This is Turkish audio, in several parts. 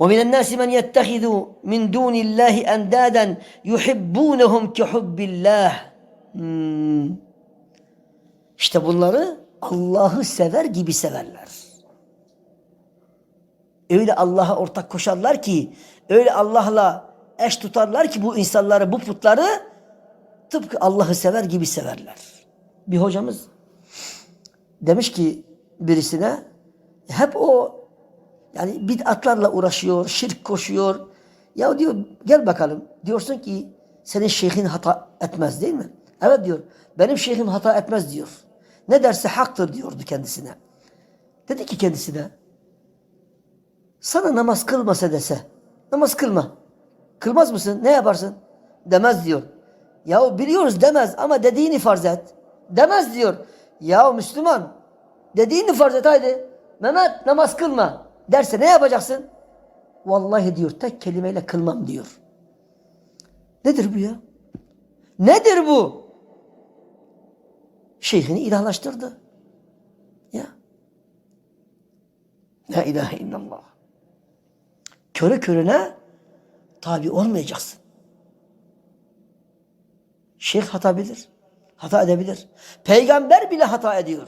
ومن الناس من يتخذ من دون الله أندادا يحبونهم كحب الله Hmm. İşte bunları Allah'ı sever gibi severler. Öyle Allah'a ortak koşarlar ki, öyle Allah'la eş tutarlar ki bu insanları, bu putları tıpkı Allah'ı sever gibi severler. Bir hocamız demiş ki birisine hep o yani bid'atlarla uğraşıyor, şirk koşuyor. Ya diyor gel bakalım. Diyorsun ki senin şeyhin hata etmez değil mi? Evet diyor. Benim şeyhim hata etmez diyor. Ne derse haktır diyordu kendisine. Dedi ki kendisine sana namaz kılmasa dese namaz kılma. Kılmaz mısın? Ne yaparsın? Demez diyor. Ya biliyoruz demez ama dediğini farz et. Demez diyor. Ya Müslüman dediğini farz et haydi. Mehmet namaz kılma derse ne yapacaksın? Vallahi diyor tek kelimeyle kılmam diyor. Nedir bu ya? Nedir bu? Şeyhini ilahlaştırdı. Ya. La ilahe illallah. Körü körüne tabi olmayacaksın. Şeyh hata bilir. Hata edebilir. Peygamber bile hata ediyor.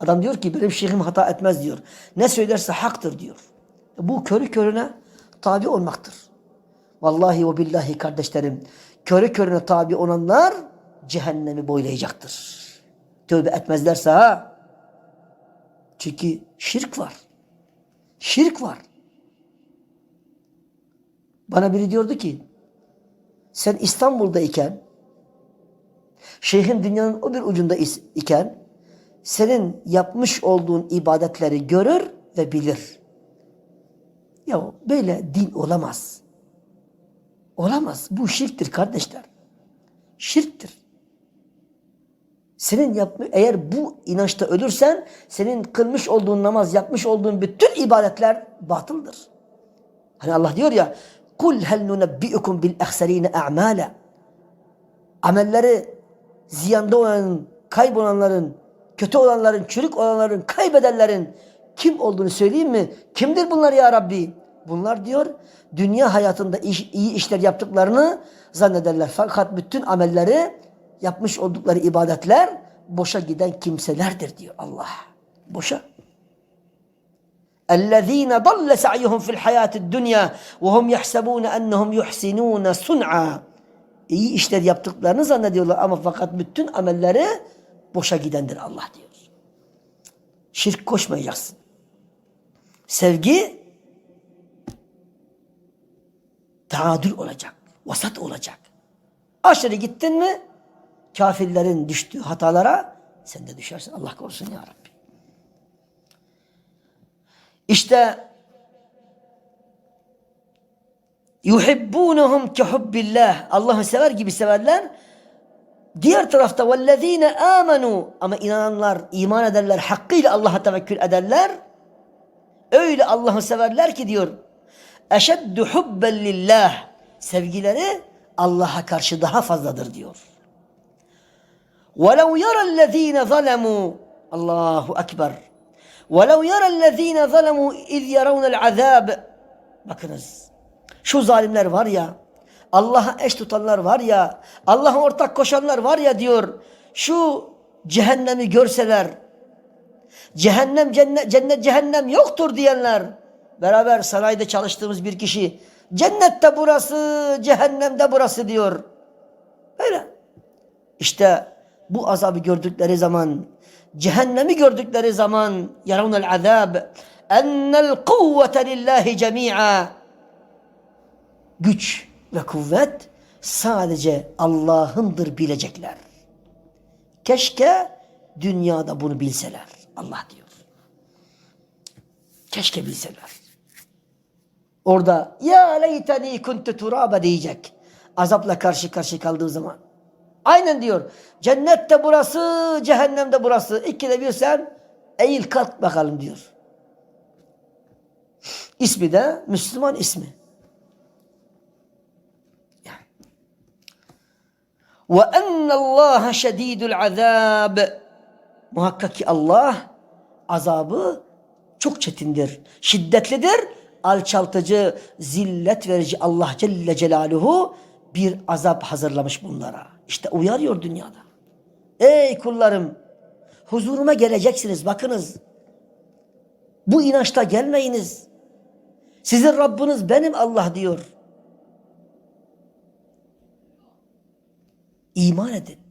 Adam diyor ki benim şeyhim hata etmez diyor. Ne söylerse haktır diyor. Bu körü körüne tabi olmaktır. Vallahi ve billahi kardeşlerim körü körüne tabi olanlar cehennemi boylayacaktır. Tövbe etmezlerse ha. Çünkü şirk var. Şirk var. Bana biri diyordu ki sen İstanbul'dayken şeyhin dünyanın o bir ucunda iken senin yapmış olduğun ibadetleri görür ve bilir. Ya böyle din olamaz. Olamaz. Bu şirktir kardeşler. Şirktir. Senin yapma, eğer bu inançta ölürsen senin kılmış olduğun namaz, yapmış olduğun bütün ibadetler batıldır. Hani Allah diyor ya kul hel nunebbiukum bil ehserine a'mala amelleri ziyanda olanın, kaybolanların, kötü olanların, çürük olanların, kaybedenlerin kim olduğunu söyleyeyim mi? Kimdir bunlar ya Rabbi? Bunlar diyor dünya hayatında iş, iyi işler yaptıklarını zannederler. Fakat bütün amelleri yapmış oldukları ibadetler boşa giden kimselerdir diyor Allah. Boşa. اَلَّذ۪ينَ ضَلَّ سَعْيُهُمْ فِي الْحَيَاتِ الدُّنْيَا وَهُمْ يَحْسَبُونَ اَنَّهُمْ يُحْسِنُونَ صُنْعًا İyi işler yaptıklarını zannediyorlar ama fakat bütün amelleri boşa gidendir Allah diyor. Şirk koşmayacaksın. Sevgi taadül olacak. Vasat olacak. Aşırı gittin mi kafirlerin düştüğü hatalara sen de düşersin. Allah korusun ya Rabbi. İşte yuhibbunuhum ke hubbillah. Allah'ı sever gibi severler. Diğer tarafta vellezine amenu ama inananlar, iman ederler, hakkıyla Allah'a tevekkül ederler. Öyle Allah'ı severler ki diyor. Eşeddu hubben lillah. Sevgileri Allah'a karşı daha fazladır diyor. وَلَوْ يَرَى الَّذ۪ينَ ظَلَمُوا Allahu Ekber. وَلَوْ يَرَى الَّذ۪ينَ ظَلَمُوا اِذْ يَرَوْنَ الْعَذَابِ Bakınız. Şu zalimler var ya, Allah'a eş tutanlar var ya, Allah'a ortak koşanlar var ya diyor. Şu cehennemi görseler, cehennem cennet, cennet cehennem yoktur diyenler, beraber sarayda çalıştığımız bir kişi, cennette burası, cehennemde burası diyor. Öyle. İşte bu azabı gördükleri zaman, cehennemi gördükleri zaman yaravnel azab ennel kuvvete lillahi cemi'a güç ve kuvvet sadece Allah'ındır bilecekler. Keşke dünyada bunu bilseler. Allah diyor. Keşke bilseler. Orada ya leyteni kuntu turaba diyecek. Azapla karşı karşı kaldığı zaman. Aynen diyor. Cennette burası, cehennemde burası. İkide bir sen eğil kalk bakalım diyor. İsmi de Müslüman ismi. Ve ennallâhe şedîdül azâb. Muhakkak ki Allah azabı çok çetindir, şiddetlidir alçaltıcı, zillet verici Allah Celle Celaluhu bir azap hazırlamış bunlara. İşte uyarıyor dünyada. Ey kullarım huzuruma geleceksiniz bakınız. Bu inançta gelmeyiniz. Sizin Rabbiniz benim Allah diyor. İman edin.